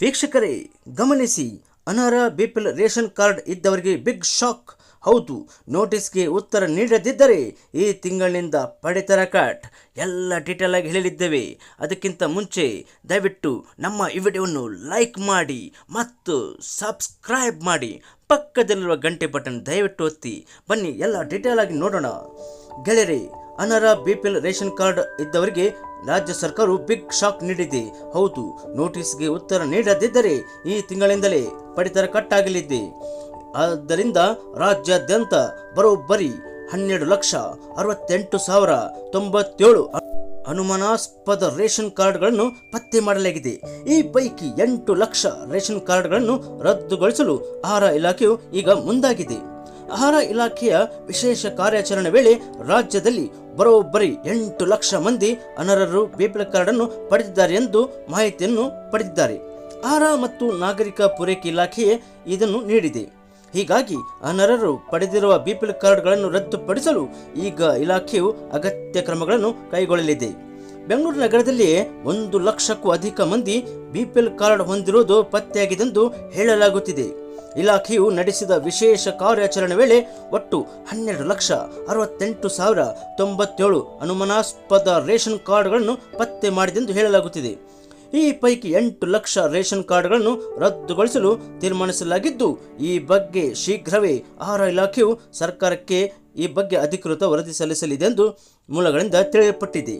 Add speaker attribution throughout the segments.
Speaker 1: ವೀಕ್ಷಕರೇ, ಗಮನಿಸಿ, ಅನರ್ಹ ಬಿಪಿಎಲ್ ರೇಷನ್ ಕಾರ್ಡ್ ಇದ್ದವರಿಗೆ ಬಿಗ್ ಶಾಕ್. ಹೌದು, ನೋಟಿಸ್ಗೆ ಉತ್ತರ ನೀಡದಿದ್ದರೆ ಈ ತಿಂಗಳಿನಿಂದ ಪಡಿತರ ಕಟ್. ಎಲ್ಲ ಡೀಟೇಲ್ ಆಗಿ ಹೇಳಲಿದ್ದೇವೆ ಅದಕ್ಕಿಂತ ಮುಂಚೆ, ದಯವಿಟ್ಟು ನಮ್ಮ ಈ ವಿಡಿಯೋವನ್ನು ಲೈಕ್ ಮಾಡಿ ಮತ್ತು ಸಬ್ಸ್ಕ್ರೈಬ್ ಮಾಡಿ. ಪಕ್ಕದಲ್ಲಿರುವ ಗಂಟೆ ಬಟನ್ ದಯವಿಟ್ಟು ಒತ್ತಿ. ಬನ್ನಿ, ಎಲ್ಲ ಡೀಟೇಲ್ ಆಗಿ ನೋಡೋಣ. ಗೆಳೆಯರೆ, ಅನರ್ಹ ಎಲ್ ರೇಷನ್ ಕಾರ್ಡ್ ಇದ್ದವರಿಗೆ ರಾಜ್ಯ ಸರ್ಕಾರವು ಬಿಗ್ ಶಾಕ್ ನೀಡಿದೆ. ಹೌದು, ನೋಟಿಸ್ಗೆ ಉತ್ತರ ನೀಡದಿದ್ದರೆ ಈ ತಿಂಗಳಿಂದಲೇ ಪಡಿತರ ಕಟ್ಟಾಗಲಿದೆ. ಆದ್ದರಿಂದ ರಾಜ್ಯಾದ್ಯಂತ ಬರೋಬ್ಬರಿ ಹನ್ನೆರಡು ಲಕ್ಷ ಅರವತ್ತೆಂಟು ಸಾವಿರ ತೊಂಬತ್ತೇಳು ಅನುಮಾನಾಸ್ಪದ ರೇಷನ್ ಕಾರ್ಡ್ಗಳನ್ನು ಪತ್ತೆ ಮಾಡಲಾಗಿದೆ. ಈ ಪೈಕಿ ಎಂಟು ಲಕ್ಷ ರೇಷನ್ ಕಾರ್ಡ್ಗಳನ್ನು ರದ್ದುಗೊಳಿಸಲು ಆಹಾರ ಇಲಾಖೆಯು ಈಗ ಮುಂದಾಗಿದೆ. ಆಹಾರ ಇಲಾಖೆಯ ವಿಶೇಷ ಕಾರ್ಯಾಚರಣೆ ವೇಳೆ ರಾಜ್ಯದಲ್ಲಿ ಬರೋಬ್ಬರಿ ಎಂಟು ಲಕ್ಷ ಮಂದಿ ಅನರ್ಹರು ಬಿಪಿಎಲ್ ಕಾರ್ಡ್ ಅನ್ನು ಪಡೆದಿದ್ದಾರೆ ಎಂದು ಮಾಹಿತಿಯನ್ನು ಪಡೆದಿದ್ದಾರೆ. ಆಹಾರ ಮತ್ತು ನಾಗರಿಕ ಪೂರೈಕೆ ಇಲಾಖೆಯೇ ಇದನ್ನು ನೀಡಿದೆ. ಹೀಗಾಗಿ ಅನರ್ಹರು ಪಡೆದಿರುವ ಬಿಪಿಎಲ್ ಕಾರ್ಡ್ಗಳನ್ನು ರದ್ದುಪಡಿಸಲು ಈಗ ಇಲಾಖೆಯು ಅಗತ್ಯ ಕ್ರಮಗಳನ್ನು ಕೈಗೊಳ್ಳಲಿದೆ. ಬೆಂಗಳೂರು ನಗರದಲ್ಲಿಯೇ ಒಂದು ಲಕ್ಷಕ್ಕೂ ಅಧಿಕ ಮಂದಿ ಬಿಪಿಎಲ್ ಕಾರ್ಡ್ ಹೊಂದಿರುವುದು ಪತ್ತೆಯಾಗಿದೆಂದು ಹೇಳಲಾಗುತ್ತಿದೆ. ಇಲಾಖೆಯು ನಡೆಸಿದ ವಿಶೇಷ ಕಾರ್ಯಾಚರಣೆ ವೇಳೆ ಒಟ್ಟು ಹನ್ನೆರಡು ಲಕ್ಷ ಅರವತ್ತೆಂಟು ಸಾವಿರ ತೊಂಬತ್ತೇಳು ಅನುಮಾನಾಸ್ಪದ ರೇಷನ್ ಕಾರ್ಡ್ಗಳನ್ನು ಪತ್ತೆ ಮಾಡಿದೆಂದು ಹೇಳಲಾಗುತ್ತಿದೆ. ಈ ಪೈಕಿ ಎಂಟು ಲಕ್ಷ ರೇಷನ್ ಕಾರ್ಡ್ಗಳನ್ನು ರದ್ದುಗೊಳಿಸಲು ತೀರ್ಮಾನಿಸಲಾಗಿದ್ದು, ಈ ಬಗ್ಗೆ ಶೀಘ್ರವೇ ಆಹಾರ ಇಲಾಖೆಯು ಸರ್ಕಾರಕ್ಕೆ ಈ ಬಗ್ಗೆ ಅಧಿಕೃತ ವರದಿ ಸಲ್ಲಿಸಲಿದೆ ಎಂದು ಮೂಲಗಳಿಂದ ತಿಳಿಯಲ್ಪಟ್ಟಿದೆ.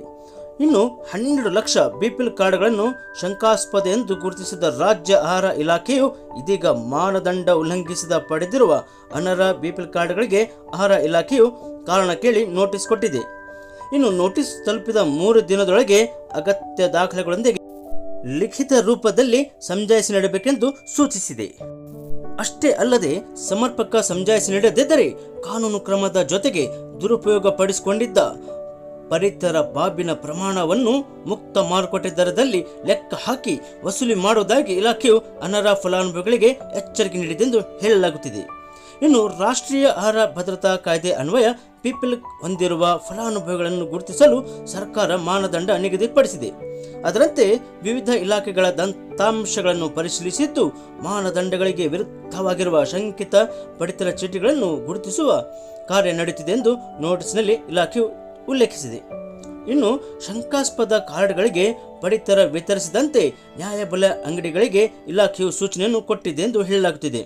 Speaker 1: ಇನ್ನು ಹನ್ನೆರಡು ಲಕ್ಷ ಬಿಪಿಎಲ್ ಕಾರ್ಡ್ಗಳನ್ನು ಶಂಕಾಸ್ಪದ ಎಂದು ಗುರುತಿಸಿದ ರಾಜ್ಯ ಆಹಾರ ಇಲಾಖೆಯು ಇದೀಗ ಮಾನದಂಡ ಉಲ್ಲಂಘಿಸಿದ ಪಡೆದಿರುವ ಅನರ್ಹ ಬಿಪಿಎಲ್ ಕಾರ್ಡ್ಗಳಿಗೆ ಆಹಾರ ಇಲಾಖೆಯು ಕಾರಣ ಕೇಳಿ ನೋಟಿಸ್ ಕೊಟ್ಟಿದೆ. ಇನ್ನು ನೋಟಿಸ್ ತಲುಪಿದ ಮೂರು ದಿನದೊಳಗೆ ಅಗತ್ಯ ದಾಖಲೆಗಳೊಂದಿಗೆ ಲಿಖಿತ ರೂಪದಲ್ಲಿ ಸಮಜಾಯಿಸಿ ನೀಡಬೇಕೆಂದು ಸೂಚಿಸಿದೆ. ಅಷ್ಟೇ ಅಲ್ಲದೆ ಸಮರ್ಪಕ ಸಮಜಾಯಿಸಿ ನೀಡದಿದ್ದರೆ ಕಾನೂನು ಕ್ರಮದ ಜೊತೆಗೆ ದುರುಪಯೋಗ ಪಡಿಸಿಕೊಂಡಿದ್ದ ಪರಿತರ ಬಾಬಿನ ಪ್ರಮಾಣವನ್ನು ಮುಕ್ತ ಮಾರುಕಟ್ಟೆ ದರದಲ್ಲಿ ಲೆಕ್ಕ ಹಾಕಿ ವಸೂಲಿ ಮಾಡುವುದಾಗಿ ಇಲಾಖೆಯು ಅನರ್ಹ ಫಲಾನುಭವಿಗಳಿಗೆ ಎಚ್ಚರಿಕೆ ನೀಡಿದೆಂದು ಹೇಳಲಾಗುತ್ತಿದೆ. ಇನ್ನು ರಾಷ್ಟ್ರೀಯ ಆಹಾರ ಭದ್ರತಾ ಕಾಯ್ದೆ ಅನ್ವಯ ಪೀಪಲ್ ಹೊಂದಿರುವ ಫಲಾನುಭವಿಗಳನ್ನು ಗುರುತಿಸಲು ಸರ್ಕಾರ ಮಾನದಂಡ ನಿಗದಿಪಡಿಸಿದೆ. ಅದರಂತೆ ವಿವಿಧ ಇಲಾಖೆಗಳ ದಂತಾಂಶಗಳನ್ನು ಪರಿಶೀಲಿಸಿದ್ದು ಮಾನದಂಡಗಳಿಗೆ ವಿರುದ್ಧವಾಗಿರುವ ಶಂಕಿತ ಪಡಿತರ ಚೀಟಿಗಳನ್ನು ಗುರುತಿಸುವ ಕಾರ್ಯ ನಡೆಯುತ್ತಿದೆ ಎಂದು ನೋಟಿಸ್ನಲ್ಲಿ ಇಲಾಖೆಯು ಉಲ್ಲೇಖಿಸಿದೆ. ಇನ್ನು ಶಂಕಾಸ್ಪದ ಕಾರ್ಡ್ಗಳಿಗೆ ಪಡಿತರ ವಿತರಿಸಿದಂತೆ ನ್ಯಾಯಬಲ ಅಂಗಡಿಗಳಿಗೆ ಇಲಾಖೆಯು ಸೂಚನೆಯನ್ನು ಕೊಟ್ಟಿದೆ ಎಂದು ಹೇಳಲಾಗುತ್ತಿದೆ.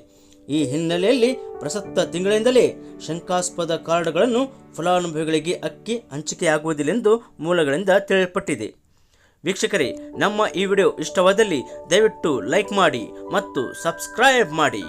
Speaker 1: ಈ ಹಿನ್ನೆಲೆಯಲ್ಲಿ ಪ್ರಸಕ್ತ ತಿಂಗಳಿಂದಲೇ ಶಂಕಾಸ್ಪದ ಕಾರ್ಡ್ಗಳನ್ನು ಫಲಾನುಭವಿಗಳಿಗೆ ಅಕ್ಕಿ ಹಂಚಿಕೆಯಾಗುವುದಿಲ್ಲ ಎಂದು ಮೂಲಗಳಿಂದ ತಿಳಿಯಲ್ಪಟ್ಟಿದೆ. ವೀಕ್ಷಕರೇ, ನಮ್ಮ ಈ ವಿಡಿಯೋ ಇಷ್ಟವಾದಲ್ಲಿ ದಯವಿಟ್ಟು ಲೈಕ್ ಮಾಡಿ ಮತ್ತು ಸಬ್ಸ್ಕ್ರೈಬ್ ಮಾಡಿ.